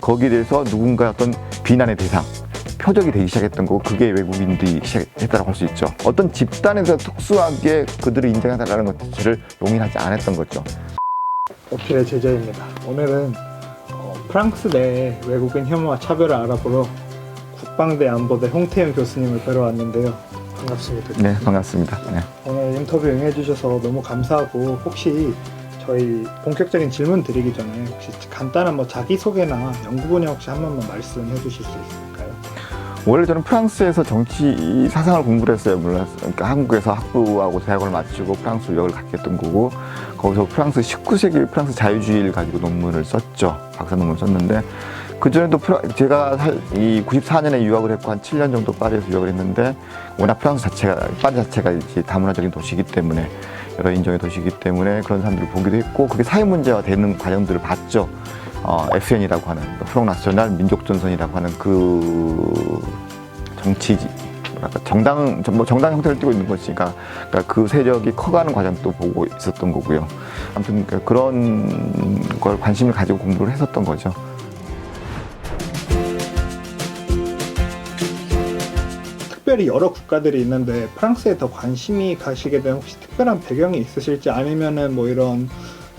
거기에 대해서 누군가 어떤 비난의 대상, 표적이 되기 시작했던 거고 그게 외국인들이 시작했다고 할 수 있죠. 어떤 집단에서 특수하게 그들을 인정해달라는 것 자체를 용인하지 않았던 거죠. 어필의 제자입니다. 오늘은 어, 프랑스 내 외국인 혐오와 차별을 알아보러 국방대 안보대 홍태영 교수님을 뵈러 왔는데요. 반갑습니다. 네, 반갑습니다. 네. 오늘 인터뷰 응해주셔서 너무 감사하고 혹시 저희 본격적인 질문 드리기 전에 혹시 간단한 뭐 자기소개나 연구 분야 혹시 한 번만 말씀해 주실 수 있을까요? 원래 저는 프랑스에서 정치 사상을 공부를 했어요. 물론 그러니까 한국에서 학부하고 대학을 마치고 프랑스 유학을 갔던 거고 거기서 프랑스 19세기 프랑스 자유주의를 가지고 논문을 썼죠. 박사 논문을 썼는데 그 전에도 제가 살- 이 94년에 유학을 했고 한 7년 정도 파리에서 유학을 했는데 워낙 프랑스 자체가 파리 자체가 이제 다문화적인 도시이기 때문에 여러 인종의 도시이기 때문에 그런 사람들을 보기도 했고 그게 사회 문제화 되는 과정들을 봤죠. 어, FN이라고 하는 프롱 나셔널 민족 전선이라고 하는 그 정치 뭐랄까 정당 뭐 정당 형태를 띠고 있는 것이니까 그러니까 그 세력이 커가는 과정도 보고 있었던 거고요. 아무튼 그러니까 그런 걸 관심을 가지고 공부를 했었던 거죠. 특별히 여러 국가들이 있는데 프랑스에 더 관심이 가시게 된 혹시 특별한 배경이 있으실지 아니면은 뭐 이런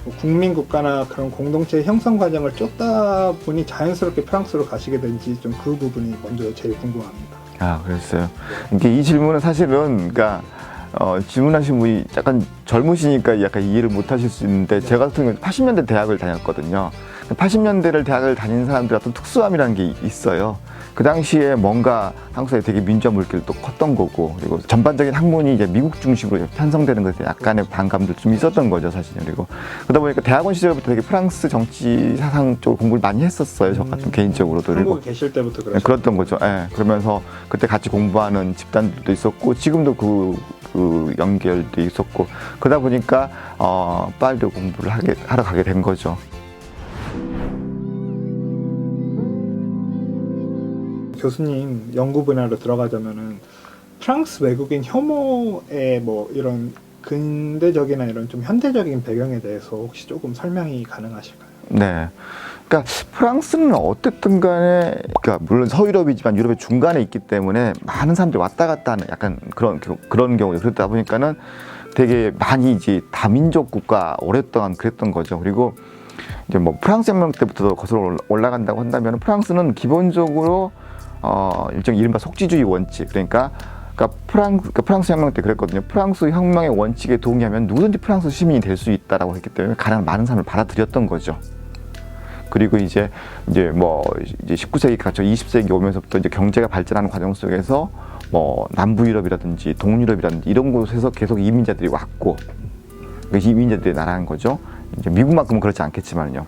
뭐 국민 국가나 그런 공동체 형성 과정을 쫓다 보니 자연스럽게 프랑스로 가시게 된지 좀 그 부분이 먼저 제일 궁금합니다. 아, 그랬어요. 이게 이 질문은 사실은 그러니까 어, 질문하신 분이 약간 젊으시니까 약간 이해를 못 하실 수 있는데 제가 같은 경우는 80년대 대학을 다녔거든요. 80년대를 대학을 다닌 사람들 어떤 특수함이라는 게 있어요. 그 당시에 뭔가 한국사에 되게 민주화 물결도 컸던 거고 그리고 전반적인 학문이 이제 미국 중심으로 편성되는 것에 약간의 반감도 좀 있었던 거죠 사실 그리고 그러다 보니까 대학원 시절부터 되게 프랑스 정치 사상 쪽 공부를 많이 했었어요 저 같은 음. 개인적으로도 그리고 한국에 계실 때부터 네, 그러셨어요. 그랬던 거죠. 예. 그러면서 그때 같이 공부하는 집단들도 있었고 지금도 그, 그 연결도 있었고 그러다 보니까 어, 빨리 공부를 하게 하러 가게 된 거죠. 교수님 연구 분야로 들어가자면은 프랑스 외국인 혐오의 뭐 이런 근대적이나 이런 좀 현대적인 배경에 대해서 혹시 조금 설명이 가능하실까요? 네. 그러니까 프랑스는 어쨌든 간에 그러니까 물론 서유럽이지만 유럽의 중간에 있기 때문에 많은 사람들이 왔다 갔다 하는 약간 그런 겨- 그런 경우에 그러다 보니까는 되게 많이 이제 다민족 국가 오랫동안 그랬던 거죠. 그리고 이제 뭐 프랑스 혁명 때부터 거슬러 올라- 올라간다고 한다면 프랑스는 기본적으로 어 일종 이른바 속지주의 원칙 그러니까 그러니까 프랑스 그러니까 프랑스 혁명 때 그랬거든요. 프랑스 혁명의 원칙에 동의하면 누구든지 프랑스 시민이 될 수 있다라고 했기 때문에 가장 많은 사람을 받아들였던 거죠. 그리고 이제 이제 뭐 이제 19세기 가죠 20세기 오면서부터 이제 경제가 발전하는 과정 속에서 뭐 남부 유럽이라든지 동유럽이라든지 이런 곳에서 계속 이민자들이 왔고 그 이민자들이 나라는 거죠. 이제 미국만큼은 그렇지 않겠지만요.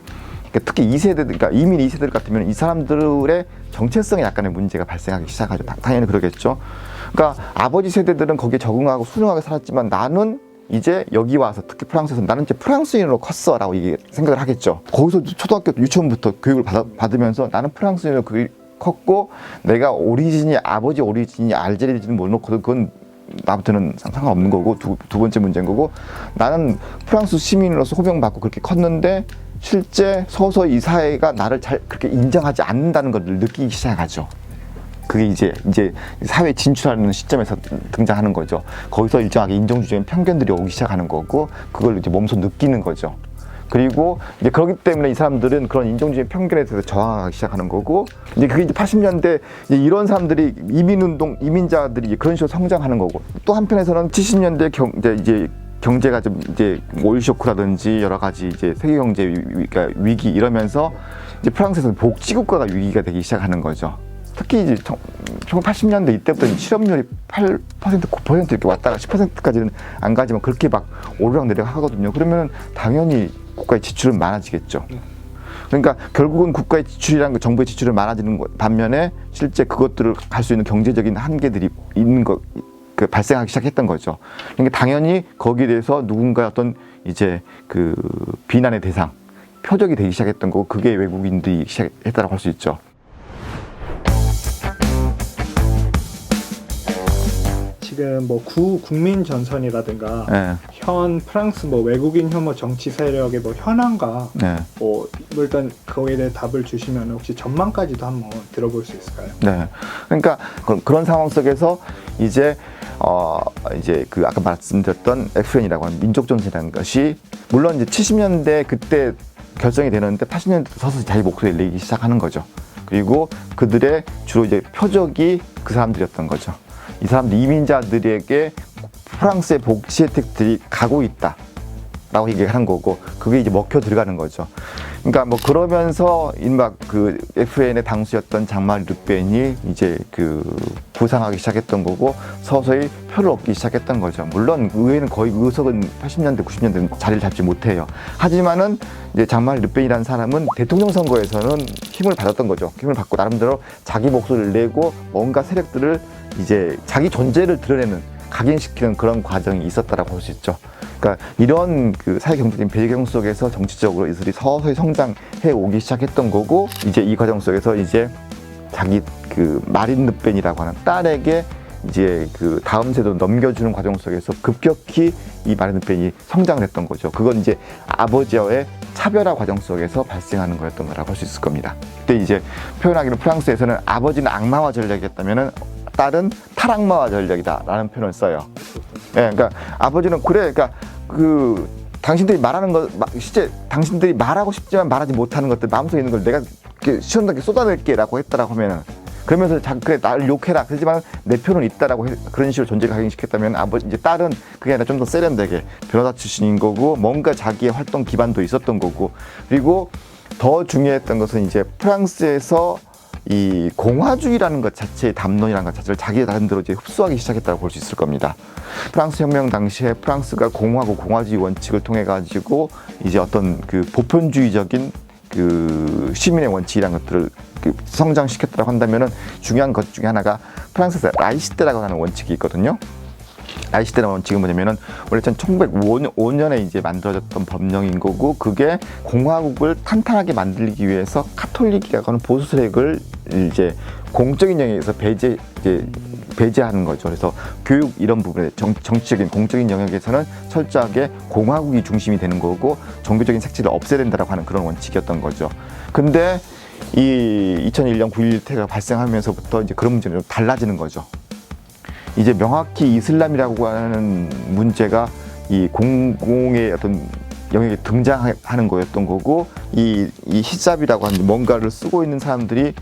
그러니까 특히 2세대 그러니까 이민 2세대 같으면 이 사람들의 정체성에 약간의 문제가 발생하기 시작하죠. 당- 당연히 그러겠죠. 그러니까 아버지 세대들은 거기에 적응하고 순응하게 살았지만 나는 이제 여기 와서 특히 프랑스에서 나는 이제 프랑스인으로 컸어라고 생각을 하겠죠. 거기서 초등학교 유치원부터 교육을 받아, 받으면서 나는 프랑스인으로 그 컸고 내가 오리진이 아버지 오리진이 알제리인지는 모르거든 그건 나부터는 상- 상관없는 거고 두, 두 번째 문제인 거고 나는 프랑스 시민으로서 호명받고 그렇게 컸는데 실제 서서히 이 사회가 나를 잘 그렇게 인정하지 않는다는 걸 느끼기 시작하죠. 그게 이제 이제 사회 진출하는 시점에서 등장하는 거죠. 거기서 일정하게 인종주의적인 편견들이 오기 시작하는 거고 그걸 이제 몸소 느끼는 거죠. 그리고 이제 그렇기 때문에 이 사람들은 그런 인종주의 편견에 대해서 저항하기 시작하는 거고 이제 그게 이제 80년대 이제 이런 사람들이 이민운동 이민자들이 그런 식으로 성장하는 거고 또 한편에서는 70년대 경 이제 경제가 좀 이제 오일 쇼크라든지 여러 가지 이제 세계 경제 위, 위- 그러니까 위기 이러면서 이제 프랑스에서 복지 국가가 위기가 되기 시작하는 거죠. 특히 이제 1980년대 이때부터 실업률이 8% 9% 이렇게 왔다가 10%까지는 안 가지만 그렇게 막 오르락 내리락 하거든요. 그러면 당연히 국가의 지출은 많아지겠죠. 그러니까 결국은 국가의 지출이란 그 정부의 지출이 많아지는 것 반면에 실제 그것들을 할수 있는 경제적인 한계들이 있는 것, 그 발생하기 시작했던 거죠. 그러니까 당연히 거기에 대해서 누군가 어떤 이제 그 비난의 대상, 표적이 되기 시작했던 거고 그게 외국인들이 시작했다고 할 수 있죠. 지금 뭐 구 국민 전선이라든가 네, 현 프랑스 뭐 외국인 혐오 정치 세력의 뭐 현황과 네, 뭐 일단 거기에 대해 답을 주시면 혹시 전망까지도 한번 들어볼 수 있을까요? 네. 그러니까 그- 그런 상황 속에서 이제 어 이제 그 아까 말씀드렸던 FN이라고 하는 민족 전선이라는 것이 물론 이제 70년대 그때 결정이 되는데 80년대 서서히 자기 목소리를 내기 시작하는 거죠. 그리고 그들의 주로 이제 표적이 그 사람들이었던 거죠. 이 사람들 이민자들에게 프랑스의 복지 혜택들이 가고 있다. 라고 얘기하는 거고 그게 이제 먹혀 들어가는 거죠. 그러니까 뭐 그러면서 인막 그 FN의 당수였던 장마리 르펜이 이제 그 부상하기 시작했던 거고 서서히 표를 얻기 시작했던 거죠. 물론 의회는 거의 의석은 80년대 90년대 자리를 잡지 못해요. 하지만은 이제 장마리 르펜이라는 사람은 대통령 선거에서는 힘을 받았던 거죠. 힘을 받고 나름대로 자기 목소리를 내고 뭔가 세력들을 이제 자기 존재를 드러내는 각인시키는 그런 과정이 있었다라고 볼 수 있죠. 그러니까 이런 그 사회 경제적인 배경 속에서 정치적으로 이들이 서서히 성장해 오기 시작했던 거고 이제 이 과정 속에서 이제 자기 그 마린 르펜이라고 하는 딸에게 이제 그 다음 세대로 넘겨주는 과정 속에서 급격히 이 마린 르펜이 성장을 했던 거죠. 그건 이제 아버지와의 차별화 과정 속에서 발생하는 거였던 거라고 할 수 있을 겁니다. 그때 이제 표현하기는 프랑스에서는 아버지는 악마화 전략이었다면은 딸은 탈악마화 전략이다라는 표현을 써요. 예, 그러니까 아버지는 그래, 그러니까 그 당신들이 말하는 거, 마- 실제 당신들이 말하고 싶지만 말하지 못하는 것들 마음속에 있는 걸 내가 시원하게 쏟아낼게라고 했다라고 하면은 그러면서 자, 그래 나를 욕해라. 그렇지만 내 표는 있다라고 해- 그런 식으로 존재를 각인시켰다면 아버지 이제 딸은 그게 아니라 좀 더 세련되게 변호사 출신인 거고 뭔가 자기의 활동 기반도 있었던 거고 그리고 더 중요했던 것은 이제 프랑스에서 이 공화주의라는 것 자체의 담론이라는 것 자체를 자기 나름대로 이제 흡수하기 시작했다고 볼 수 있을 겁니다. 프랑스 혁명 당시에 프랑스가 공화고 공화주의 원칙을 통해 가지고 이제 어떤 그 보편주의적인 그 시민의 원칙이라는 것들을 그 성장시켰다고 한다면은 중요한 것 중에 하나가 프랑스에서 라이시테라고 하는 원칙이 있거든요. 라이시테라는 원칙은 뭐냐면은 원래 1905년에 이제 만들어졌던 법령인 거고 그게 공화국을 탄탄하게 만들기 위해서 카톨릭이라고 하는 보수 세력을 이제 공적인 영역에서 배제 이제 배제하는 거죠. 그래서 교육 이런 부분에 정, 정치적인 공적인 영역에서는 철저하게 공화국이 중심이 되는 거고 종교적인 색채를 없애야 된다라고 하는 그런 원칙이었던 거죠. 근데 이 2001년 9.11 태가 발생하면서부터 이제 그런 문제는 좀 달라지는 거죠. 이제 명확히 이슬람이라고 하는 문제가 이 공공의 어떤 영역에 등장하는 거였던 거고 이, 이 히잡이라고 하는 뭔가를 쓰고 있는 사람들이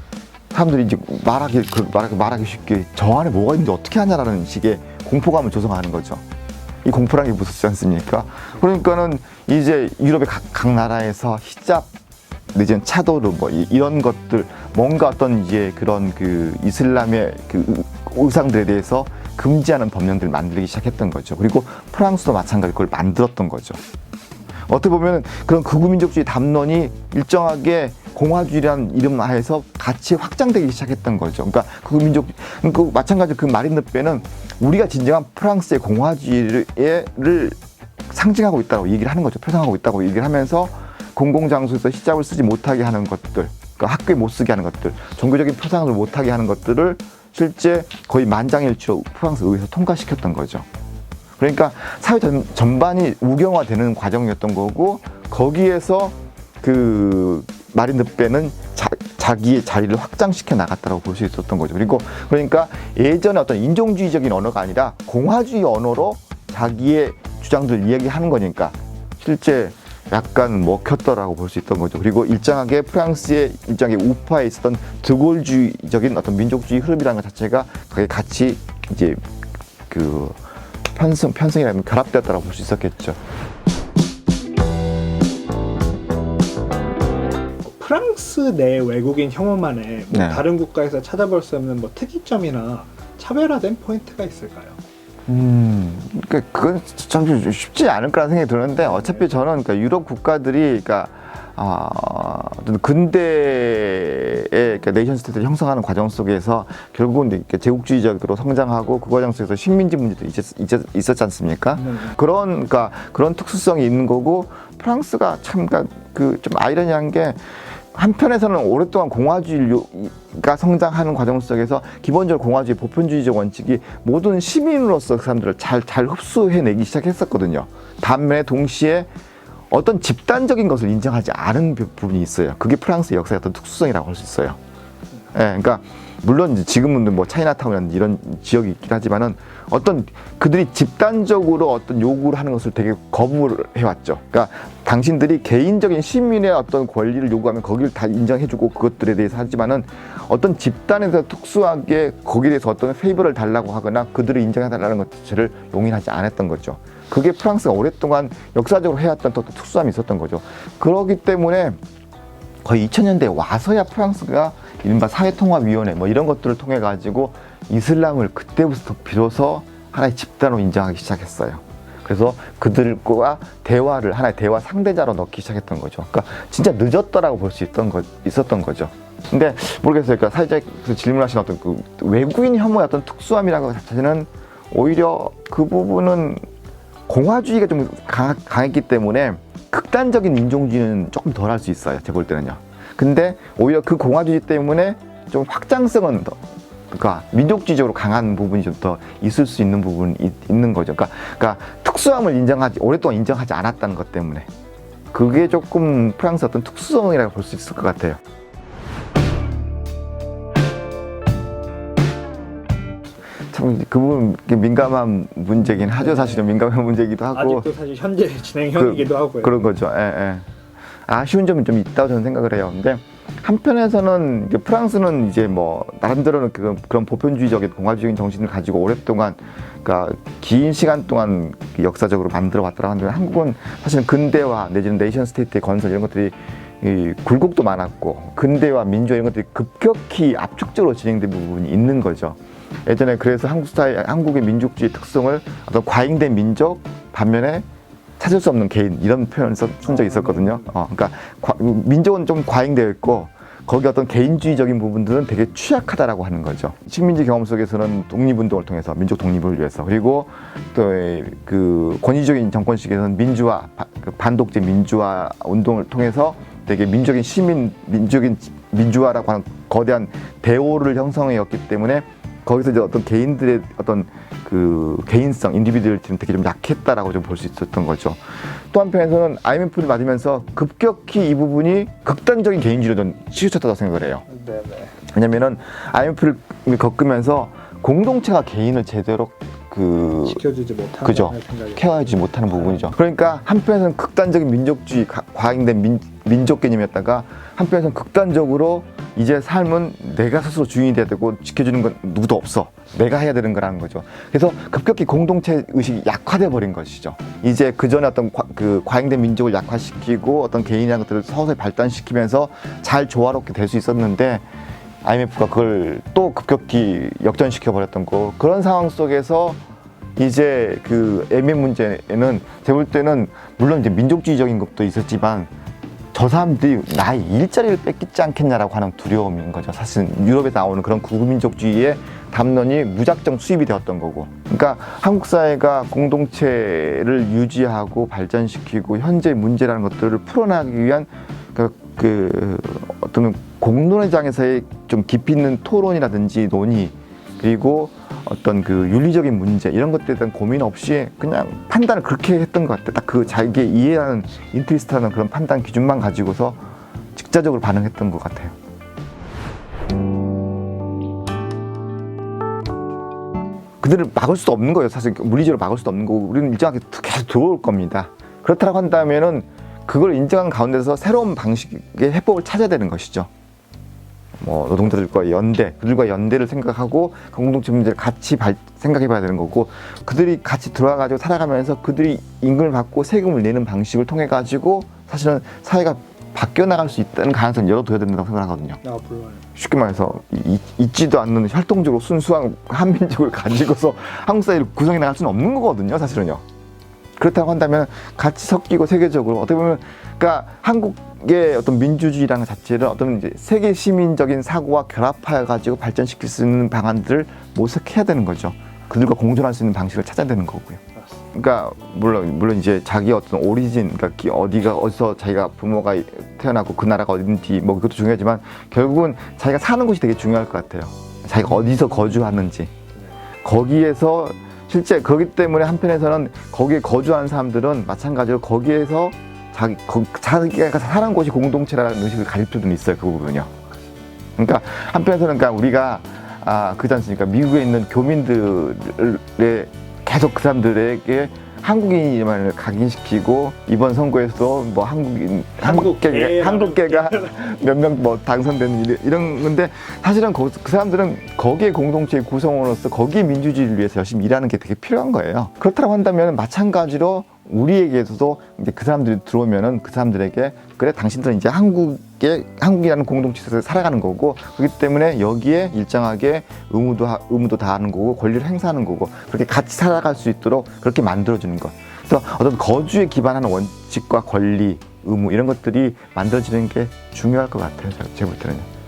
사람들이 이제 말하기 그 말하기 말하기 쉽게 저 안에 뭐가 있는지 어떻게 하냐라는 식의 공포감을 조성하는 거죠. 이 공포라는 게 무섭지 않습니까? 그러니까는 이제 유럽의 각, 각 나라에서 히잡 내지는 차도르 뭐 이- 이런 것들 뭔가 어떤 이제 그런 그 이슬람의 그 의- 의상들에 대해서 금지하는 법령들을 만들기 시작했던 거죠. 그리고 프랑스도 마찬가지 그걸 만들었던 거죠. 어떻게 보면 그런 극우민족주의 담론이 일정하게 공화주의라는 이름 하에서 같이 확장되기 시작했던 거죠. 그러니까 극우민족 그 마찬가지로 그 마린 르페는 우리가 진정한 프랑스의 공화주의를 상징하고 있다고 얘기를 하는 거죠. 표상하고 있다고 얘기를 하면서 공공장소에서 히잡을 쓰지 못하게 하는 것들, 그 학교에 못 쓰게 하는 것들, 종교적인 표상을 못하게 하는 것들을 실제 거의 만장일치로 프랑스 의회에서 통과시켰던 거죠. 그러니까 사회 전, 전반이 우경화되는 과정이었던 거고 거기에서 그 마린 르페는 자, 자기의 자리를 확장시켜 나갔다고 볼 수 있었던 거죠. 그리고 그러니까 예전에 어떤 인종주의적인 언어가 아니라 공화주의 언어로 자기의 주장들을 이야기하는 거니까 실제 약간 먹혔더라고 볼 수 있던 거죠. 그리고 일정하게 프랑스의 일정하게 우파에 있었던 드골주의적인 어떤 민족주의 흐름이라는 것 자체가 거기에 같이 이제 그 편승 편승이라면 결합되었다고 볼 수 있었겠죠. 프랑스 내 외국인 혐오만의 뭐 네. 다른 국가에서 찾아볼 수 없는 뭐 특이점이나 차별화된 포인트가 있을까요? 음, 그러니까 그건 참 쉽지 않을 거라는 생각이 드는데 어차피 저는 그러니까 유럽 국가들이 그러니까 아, 어떤 근대의 그러니까 네이션 스테이트를 형성하는 과정 속에서 결국은 이렇게 제국주의적으로 성장하고 그 과정 속에서 식민지 문제도 있었, 있었, 있었지 않습니까? 네. 그런 그러니까 그런 특수성이 있는 거고 프랑스가 참 그러니까 그좀 아이러니한 게 한편에서는 오랫동안 공화주의가 성장하는 과정 속에서 기본적으로 공화주의 보편주의적 원칙이 모든 시민으로서 그 사람들을 잘, 잘 흡수해내기 시작했었거든요. 반면에 동시에 어떤 집단적인 것을 인정하지 않은 부- 부분이 있어요. 그게 프랑스의 역사의 어떤 특수성이라고 할 수 있어요. 예, 그러니까 물론 지금은 뭐 차이나타운 이런 지역이 있긴 하지만은 어떤 그들이 집단적으로 어떤 요구를 하는 것을 되게 거부를 해왔죠. 그러니까 당신들이 개인적인 시민의 어떤 권리를 요구하면 거기를 다 인정해주고 그것들에 대해서 하지만은 어떤 집단에서 특수하게 거기에 대해서 어떤 페이버를 달라고 하거나 그들을 인정해달라는 것 자체를 용인하지 않았던 거죠. 그게 프랑스가 오랫동안 역사적으로 해왔던 또 특수함이 있었던 거죠. 그렇기 때문에 거의 2000년대에 와서야 프랑스가 이른바 사회통합위원회 뭐 이런 것들을 통해 가지고 이슬람을 그때부터 비로소 하나의 집단으로 인정하기 시작했어요. 그래서 그들과 대화를 하나의 대화 상대자로 넣기 시작했던 거죠. 그러니까 진짜 늦었다라고 볼 수 있던 거 있었던 거죠. 근데 모르겠어요. 그러니까 살짝 그 질문하신 어떤 그 외국인 혐오의 어떤 특수함이라고 자체는 오히려 그 부분은 공화주의가 좀 강, 강했기 때문에 극단적인 인종주의는 조금 덜 할 수 있어요. 제볼 때는요. 근데 오히려 그 공화주의 때문에 좀 확장성은 더, 그러니까 민족주의적으로 강한 부분이 좀 더 있을 수 있는 부분이 있- 있는 거죠. 그러니까, 그러니까 특수함을 인정하지 오랫동안 인정하지 않았다는 것 때문에 그게 조금 프랑스 어떤 특수성이라고 볼 수 있을 것 같아요. 참 그 부분 민감한 문제긴 하죠. 사실은 민감한 문제이기도 하고 아직도 사실 현재 진행형이기도 하고요. 그런 거죠. 예, 예. 아쉬운 점은 좀 있다고 저는 생각을 해요. 근데 한편에서는 이제 프랑스는 이제 뭐 나름대로는 그, 그런 보편주의적인 공화주의적인 정신을 가지고 오랫동안 그러니까 긴 시간 동안 그 역사적으로 만들어 왔더라 하는데 한국은 사실은 근대화 내지는 네이션 스테이트의 건설 이런 것들이 이 굴곡도 많았고 근대화 민주화 이런 것들이 급격히 압축적으로 진행된 부분이 있는 거죠. 예전에 그래서 한국 스타일 한국의 민족주의 특성을 어떤 과잉된 민족 반면에 찾을 수 없는 개인 이런 표현을 쓴, 쓴 적이 있었거든요. 어, 그러니까 과- 민족은 좀 과잉되어 있고 거기 어떤 개인주의적인 부분들은 되게 취약하다라고 하는 거죠. 식민지 경험 속에서는 독립운동을 통해서 민족 독립을 위해서 그리고 또 그 권위적인 정권 시기에서는 민주화 바- 그 반독재 민주화 운동을 통해서 되게 민족인 시민 민족인 민주화라고 하는 거대한 대오를 형성해왔기 때문에 거기서 이제 어떤 개인들의 어떤 그 개인성, 인디비드얼티는 되게 좀 약했다라고 좀 볼 수 있었던 거죠. 또 한편에서는 IMF를 맞으면서 급격히 이 부분이 극단적인 개인주의로 좀 치우쳤다고 생각을 해요. 네네. 왜냐면은 IMF를 겪으면서 공동체가 개인을 제대로 그 지켜주지 못하는 그죠. 케어하지 못하는 부분이죠. 그러니까 한편에서는 극단적인 민족주의, 가- 과잉된 민, 민족 개념이었다가 한편에서는 극단적으로 이제 삶은 내가 스스로 주인이 돼야 되고 지켜주는 건 누구도 없어. 내가 해야 되는 거라는 거죠. 그래서 급격히 공동체 의식이 약화돼 버린 것이죠. 이제 그 전에 어떤 과, 그 과잉된 민족을 약화시키고 어떤 개인이라는 것들을 서서히 발전시키면서 잘 조화롭게 될 수 있었는데 IMF가 그걸 또 급격히 역전시켜 버렸던 거 그런 상황 속에서 이제 그 애매 문제는 제가 볼 때는 물론 이제 민족주의적인 것도 있었지만 저 사람들이 나의 일자리를 뺏기지 않겠냐라고 하는 두려움인 거죠. 사실 유럽에 나오는 그런 구민족주의의 담론이 무작정 수입이 되었던 거고. 그러니까 한국 사회가 공동체를 유지하고 발전시키고 현재 문제라는 것들을 풀어나가기 위한 그, 그 어떤 공론의 장에서의 좀 깊이 있는 토론이라든지 논의 그리고 어떤 그 윤리적인 문제 이런 것들에 대한 고민 없이 그냥 판단을 그렇게 했던 것 같아. 딱그 자기의 이해하는 인트리스트라는 그런 판단 기준만 가지고서 직자적으로 반응했던 것 같아요. 그들을 막을 수도 없는 거예요. 사실 물리적으로 막을 수도 없는 거고 우리는 일정하게 계속 들어올 겁니다. 그렇다고 한다면은 그걸 인정한 가운데서 새로운 방식의 해법을 찾아야 되는 것이죠. 뭐 노동자들과 연대, 그들과 연대를 생각하고 공동체 문제를 같이 발- 생각해봐야 되는 거고 그들이 같이 들어와가지고 살아가면서 그들이 임금을 받고 세금을 내는 방식을 통해 가지고 사실은 사회가 바뀌어 나갈 수 있다는 가능성을 열어둬야 된다고 생각하거든요. 아 쉽게 말해서 이- 있지도 않는 혈통적으로 순수한 한민족을 가지고서 한국 사회를 구성해 나갈 수는 없는 거거든요, 사실은요. 그렇다고 한다면 같이 섞이고 세계적으로 어떻게 보면 그러니까 한국 의 어떤 민주주의라는 것 자체를 어떤 이제 세계 시민적인 사고와 결합하여 가지고 발전시킬 수 있는 방안들을 모색해야 되는 거죠. 그들과 공존할 수 있는 방식을 찾아야 되는 거고요. 그러니까 물론 물론 이제 자기 어떤 오리진 그러니까 기- 어디가 어디서 자기가 부모가 태어나고 그 나라가 어딘지 뭐 그것도 중요하지만 결국은 자기가 사는 곳이 되게 중요할 것 같아요. 자기가 어디서 거주하는지 거기에서 실제 그렇기 때문에 한편에서는 거기에 거주하는 사람들은 마찬가지로 거기에서 자기 거, 자기가 사는 곳이 공동체라는 의식을 가질 필요는 있어요 그 부분이요. 그러니까 한편에서는 그러니까 우리가 아 그렇지 않습니까? 미국에 있는 교민들의 계속 그 사람들에게 한국인임을 각인시키고 이번 선거에서 뭐 한국인 한국계가 한국계가 몇 명 뭐 당선되는 일- 이런 건데 사실은 거- 그 사람들은 거기에 공동체의 구성원으로서 거기에 민주주의를 위해서 열심히 일하는 게 되게 필요한 거예요. 그렇다고 한다면 마찬가지로 우리에게서도 이제 그 사람들이 들어오면은 그 사람들에게 그래 당신들은 이제 한국에 한국이라는 공동체에서 살아가는 거고 그렇기 때문에 여기에 일정하게 의무도 하- 의무도 다하는 거고 권리를 행사하는 거고 그렇게 같이 살아갈 수 있도록 그렇게 만들어 주는 것. 그래서 어떤 거주에 기반한 원칙과 권리, 의무 이런 것들이 만들어지는 게 중요할 것 같아요. 제가 볼 때는요.